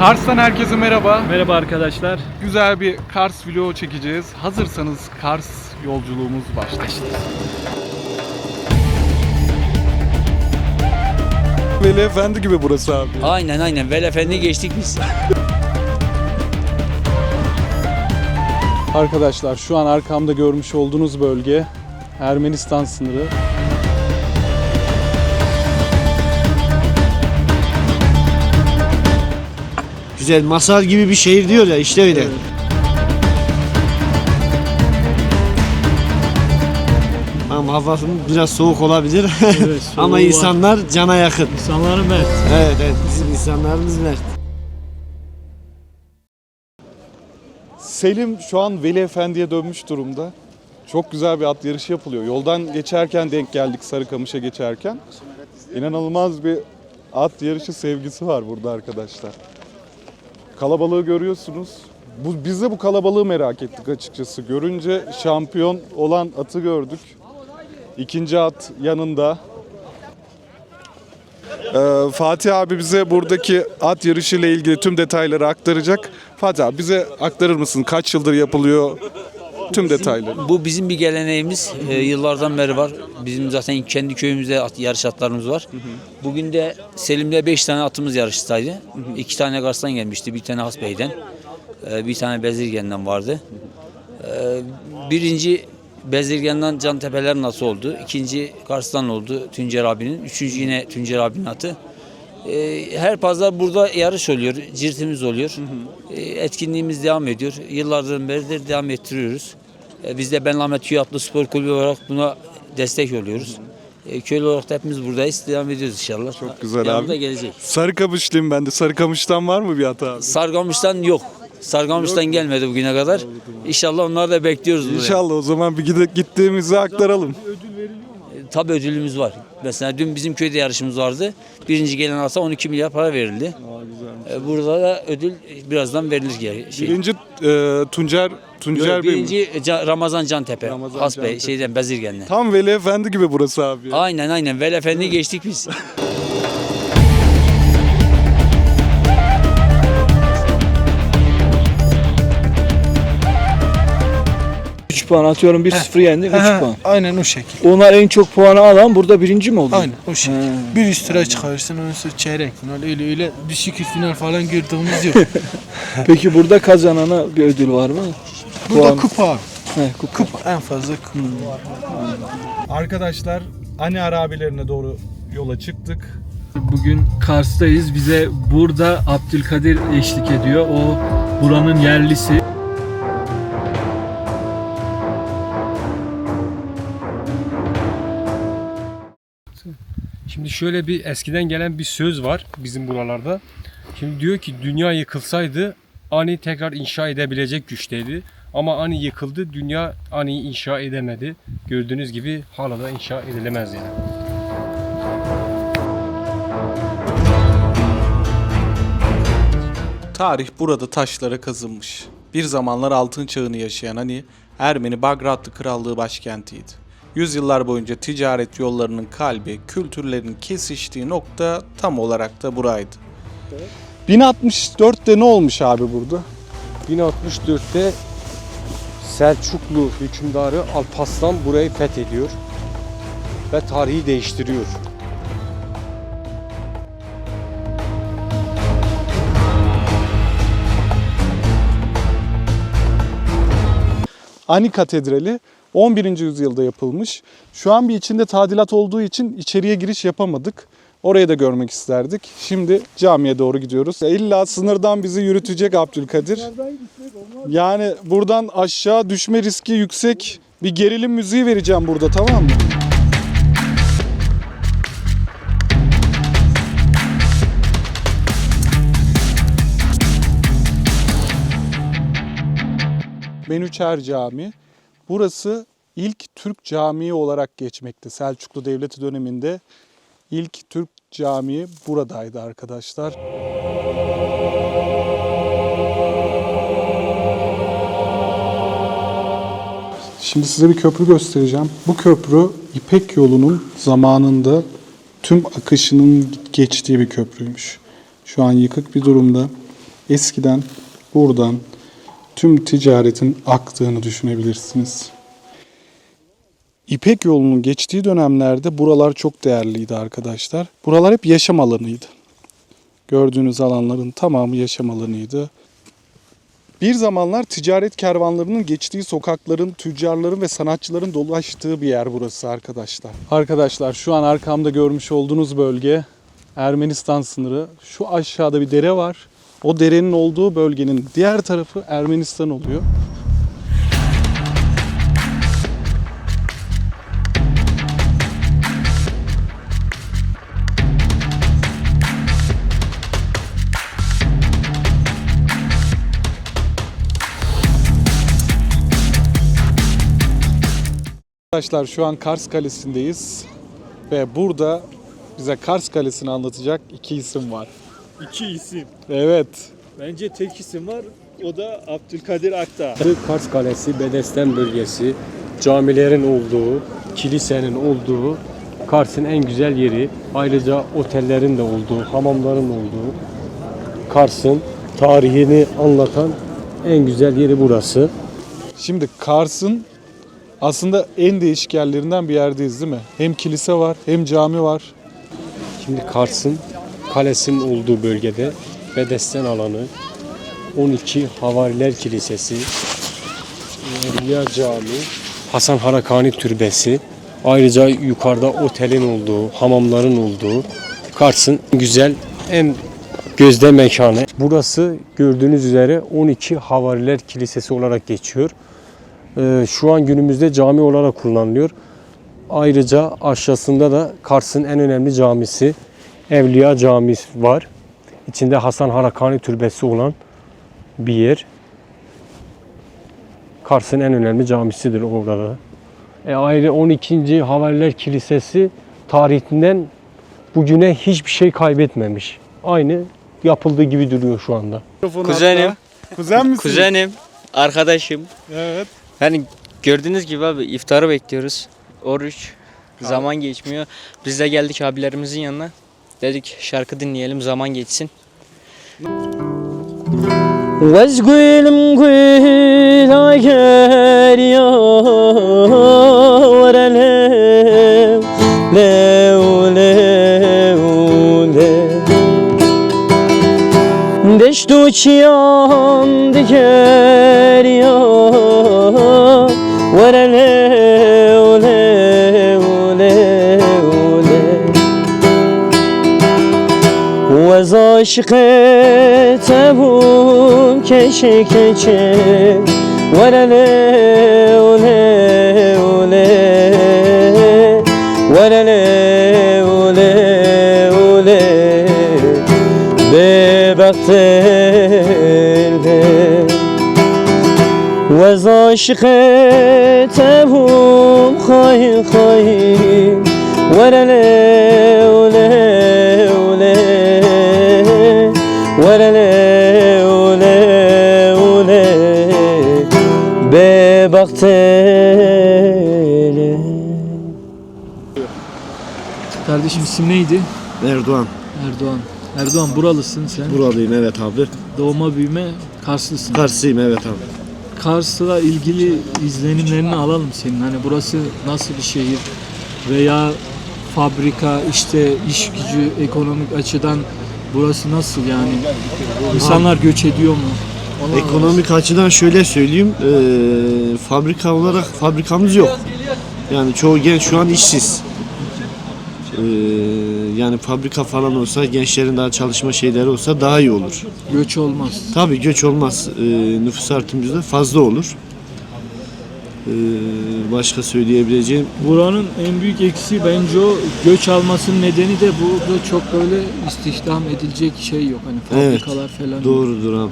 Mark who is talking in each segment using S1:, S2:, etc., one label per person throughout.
S1: Kars'tan herkese merhaba.
S2: Merhaba arkadaşlar.
S1: Güzel bir Kars vlogu çekeceğiz. Hazırsanız Kars yolculuğumuz başlasın. Veli Efendi gibi burası abi.
S3: Aynen aynen. Velefendi geçtik biz.
S1: Arkadaşlar şu an arkamda görmüş olduğunuz bölge Ermenistan sınırı.
S4: Güzel masal gibi bir şehir diyor ya işte öyle. Ama havası biraz soğuk olabilir
S2: Evet,
S4: ama
S2: var.
S4: insanlar cana yakın.
S2: İnsanları mert.
S4: Evet evet bizim insanlarımız mert.
S1: Selim şu an Veli Efendi'ye dönmüş durumda. Çok güzel bir at yarışı yapılıyor. Yoldan geçerken denk geldik Sarıkamış'a geçerken. İnanılmaz bir at yarışı sevgisi var burada arkadaşlar. Kalabalığı görüyorsunuz. Bu, biz de bu kalabalığı merak ettik açıkçası. Görünce şampiyon olan atı gördük. İkinci at yanında. Ee, Fatih abi bize buradaki at yarışı ile ilgili tüm detayları aktaracak. Fatih abi bize aktarır mısın? Kaç yıldır yapılıyor? Tüm detayları.
S3: Bu bizim bir geleneğimiz. Ee, yıllardan beri var. Bizim zaten kendi köyümüzde at, yarış atlarımız var. Bugün de Selim'de 5 tane atımız yarıştaydı. 2 tane Kars'tan gelmişti. Bir tane Hasbey'den. ee, Bir tane Bezirgen'den vardı. Ee, Birinci Bezirgen'den Cantepe'ler nasıl oldu? İkinci Kars'tan oldu Tüncer abinin. Üçüncü yine Tüncer abinin atı. Her pazar burada yarış oluyor, cirtimiz oluyor. Ee, Etkinliğimiz devam ediyor. Yıllardır beridir devam ettiriyoruz. Ee, Biz de Ben Ahmet Köy Atlı Spor Kulübü olarak buna destek oluyoruz. Ee, Köylü olarak da hepimiz buradayız. Devam ediyoruz inşallah.
S1: Çok güzel
S3: Devamı
S1: abi.
S3: da gelecek.
S1: Sarıkamışlıyım ben de. Sarıkamış'tan var mı bir at abi?
S3: Sargamış'tan yok. Sargamış'tan gelmedi bugüne kadar. İnşallah onları da bekliyoruz. buraya.
S1: İnşallah o zaman bir gidip gittiğimizi aktaralım.
S3: Tabii ödülümüz var. Mesela dün bizim köyde yarışımız vardı. Birinci gelen alsa 12 milyar para verildi. Ee, Burada da ödül birazdan verilir. geri- Şey.
S1: Birinci e, Tuncer Tuncer Bey mi?
S3: Birinci Ca- Ramazan Cantepe.
S1: Ramazan
S3: Has Bey
S1: Cantepe.
S3: şeyden Bezirgen'den.
S1: Tam Veli Efendi gibi burası abi. ya.
S3: Aynen aynen. Velefendi geçtik biz.
S5: puan atıyorum 1-0 yendi 3
S6: Aha,
S5: puan.
S6: Aynen o şekil.
S5: Onlar en çok puanı alan burada birinci mi oldu?
S6: Aynen o şekil. Bir üst tura çıkarsın ondan sonra çeyrek final öyle öyle düşük final falan gördüğümüz yok.
S5: Peki burada kazanana bir ödül var mı?
S6: Burada
S5: Puan.
S6: kupa abi.
S5: He, kupa.
S6: Kupa en fazla kupa.
S1: Arkadaşlar Ani Arabilerine doğru yola çıktık.
S2: Bugün Kars'tayız. Bize burada Abdülkadir eşlik ediyor. O buranın yerlisi.
S7: Şöyle bir eskiden gelen bir söz var bizim buralarda. Şimdi diyor ki dünya yıkılsaydı ani tekrar inşa edebilecek güçteydi. Ama ani yıkıldı, dünya ani inşa edemedi. Gördüğünüz gibi hala da inşa edilemez yani.
S8: Tarih burada taşlara kazınmış. Bir zamanlar altın çağını yaşayan hani Ermeni Bagratlı Krallığı başkentiydi. Yüzyıllar boyunca ticaret yollarının kalbi, kültürlerin kesiştiği nokta tam olarak da buraydı.
S1: 1064'te ne olmuş abi burada?
S9: 1064'te Selçuklu hükümdarı Alparslan burayı fethediyor ve tarihi değiştiriyor.
S1: Ani Katedrali 11. yüzyılda yapılmış. Şu an bir içinde tadilat olduğu için içeriye giriş yapamadık. Orayı da görmek isterdik. Şimdi camiye doğru gidiyoruz. İlla sınırdan bizi yürütecek Abdülkadir. Yani buradan aşağı düşme riski yüksek. Bir gerilim müziği vereceğim burada tamam mı? Menüçer Camii. Burası ilk Türk camii olarak geçmekte. Selçuklu Devleti döneminde ilk Türk camii buradaydı arkadaşlar. Şimdi size bir köprü göstereceğim. Bu köprü İpek yolunun zamanında tüm akışının geçtiği bir köprüymüş. Şu an yıkık bir durumda. eskiden buradan tüm ticaretin aktığını düşünebilirsiniz. İpek yolunun geçtiği dönemlerde buralar çok değerliydi arkadaşlar. Buralar hep yaşam alanıydı. Gördüğünüz alanların tamamı yaşam alanıydı. Bir zamanlar ticaret kervanlarının geçtiği sokakların, tüccarların ve sanatçıların dolaştığı bir yer burası arkadaşlar. Arkadaşlar şu an arkamda görmüş olduğunuz bölge Ermenistan sınırı. Şu aşağıda bir dere var. O derenin olduğu bölgenin diğer tarafı Ermenistan oluyor. Arkadaşlar şu an Kars Kalesi'ndeyiz ve burada bize Kars Kalesi'ni anlatacak iki isim var.
S2: İki isim.
S1: Evet.
S2: Bence tek isim var. O da Abdülkadir Akta.
S9: Kars Kalesi, Bedesten bölgesi, camilerin olduğu, kilisenin olduğu Kars'ın en güzel yeri. Ayrıca otellerin de olduğu, hamamların olduğu Kars'ın tarihini anlatan en güzel yeri burası.
S1: Şimdi Kars'ın aslında en değişik yerlerinden bir yerdeyiz değil mi? Hem kilise var hem cami var.
S9: Şimdi Kars'ın kalesinin olduğu bölgede Bedesten alanı, 12 Havariler Kilisesi, Evliya Camii, Hasan Harakani Türbesi, ayrıca yukarıda otelin olduğu, hamamların olduğu Kars'ın güzel en gözde mekanı. Burası gördüğünüz üzere 12 Havariler Kilisesi olarak geçiyor. Ee, Şu an günümüzde cami olarak kullanılıyor. Ayrıca aşağısında da Kars'ın en önemli camisi Evliya Camii var. İçinde Hasan Harakani Türbesi olan bir yer. Kars'ın en önemli camisidir orada. E ayrı 12. Havariler Kilisesi tarihinden bugüne hiçbir şey kaybetmemiş. Aynı yapıldığı gibi duruyor şu anda.
S10: Kuzenim.
S1: Kuzen misin?
S10: Kuzenim, arkadaşım.
S1: Evet.
S10: Yani gördüğünüz gibi abi iftarı bekliyoruz. Oruç. Zaman geçmiyor. Biz de geldik abilerimizin yanına. Dedik şarkı dinleyelim zaman geçsin.
S4: Vaz gülüm gül ayer yar alev lev lev lev Deştu çiyan diker yar alev عاشق تبوم کشه کشه. ورله اوله اوله. ورله اوله اوله. به وقت و از عاشق تبوم خواهی خواهی ورله tele.
S2: Kardeşim isim neydi?
S11: Erdoğan.
S2: Erdoğan. Erdoğan buralısın sen.
S11: Buralıyım evet abi.
S2: Doğma büyüme Karslısın.
S11: Karslıyım evet abi.
S2: Kars'la ilgili izlenimlerini alalım senin. Hani burası nasıl bir şehir veya fabrika, işte iş gücü, ekonomik açıdan burası nasıl yani? İnsanlar göç ediyor mu? Onu
S11: Ekonomik açıdan şöyle söyleyeyim. eee, fabrika olarak fabrikamız yok. Yani çoğu genç şu an işsiz. Eee, yani fabrika falan olsa gençlerin daha çalışma şeyleri olsa daha iyi olur.
S2: göç olmaz.
S11: Tabii göç olmaz. Eee, nüfus artımımız da fazla olur. Eee, başka söyleyebileceğim
S2: Buranın en büyük eksiği bence o göç almasının nedeni de burada çok böyle istihdam edilecek şey yok. Hani
S11: Evet,
S2: fabrikalar falan. yok.
S11: Doğrudur abi.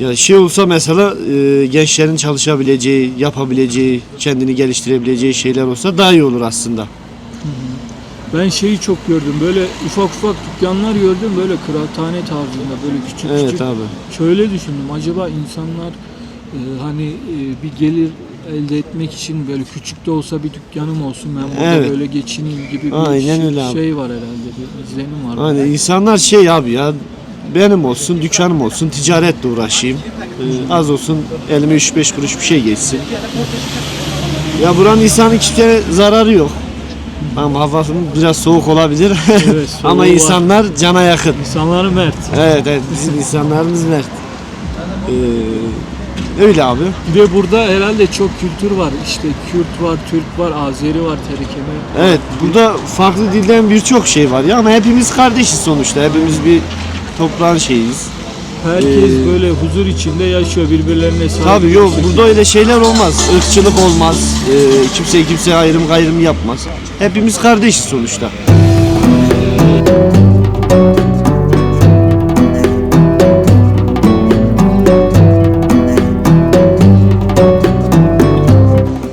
S11: Ya şey olsa mesela e, gençlerin çalışabileceği, yapabileceği, kendini geliştirebileceği şeyler olsa daha iyi olur aslında.
S2: Ben şeyi çok gördüm. Böyle ufak ufak dükkanlar gördüm. Böyle kıraathane tarzında böyle küçük
S11: Evet
S2: küçük.
S11: abi.
S2: Şöyle düşündüm. Acaba insanlar e, hani e, bir gelir elde etmek için böyle küçük de olsa bir dükkanım olsun ben burada
S11: Evet.
S2: böyle geçineyim gibi bir
S11: Aynen
S2: şey,
S11: öyle abi.
S2: şey var herhalde bir izlenim var.
S11: Hani insanlar şey abi ya benim olsun, dükkanım olsun, ticaretle uğraşayım. Ee, az olsun elime 3-5 kuruş bir şey geçsin. Ya buranın insanın hiçbir zararı yok. Ama havası biraz soğuk olabilir.
S2: Evet, soğuğu
S11: Ama
S2: var.
S11: insanlar cana yakın.
S2: İnsanları mert.
S11: Evet, evet bizim insanlarımız mert. Ee, öyle abi.
S2: Bir de burada herhalde çok kültür var. İşte Kürt var, Türk var, Azeri var, Terekeme.
S11: Evet, burada farklı dilden birçok şey var ya ama hepimiz kardeşiz sonuçta. Hepimiz bir toprağın şeyiz.
S2: Herkes
S11: Ee,
S2: böyle huzur içinde yaşıyor birbirlerine sahip.
S11: Tabii yok burada öyle şeyler olmaz. Irkçılık olmaz. Ee, kimse kimseye ayrım gayrım yapmaz. Hepimiz kardeşiz sonuçta.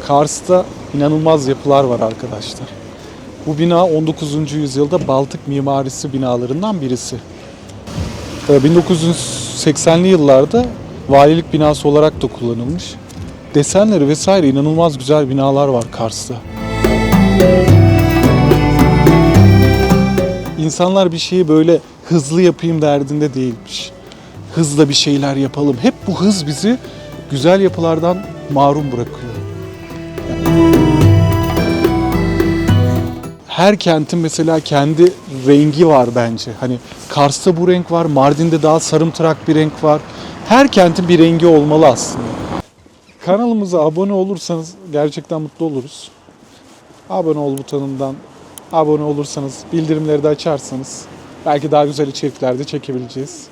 S1: Kars'ta inanılmaz yapılar var arkadaşlar. Bu bina 19. yüzyılda Baltık mimarisi binalarından birisi. Ee, 1980'li yıllarda valilik binası olarak da kullanılmış. Desenleri vesaire inanılmaz güzel binalar var Kars'ta. İnsanlar bir şeyi böyle hızlı yapayım derdinde değilmiş. Hızla bir şeyler yapalım. Hep bu hız bizi güzel yapılardan mahrum bırakıyor. Her kentin mesela kendi rengi var bence. Hani Kars'ta bu renk var, Mardin'de daha sarımtırak bir renk var. Her kentin bir rengi olmalı aslında. Kanalımıza abone olursanız gerçekten mutlu oluruz. Abone ol butonundan abone olursanız, bildirimleri de açarsanız belki daha güzel içerikler de çekebileceğiz.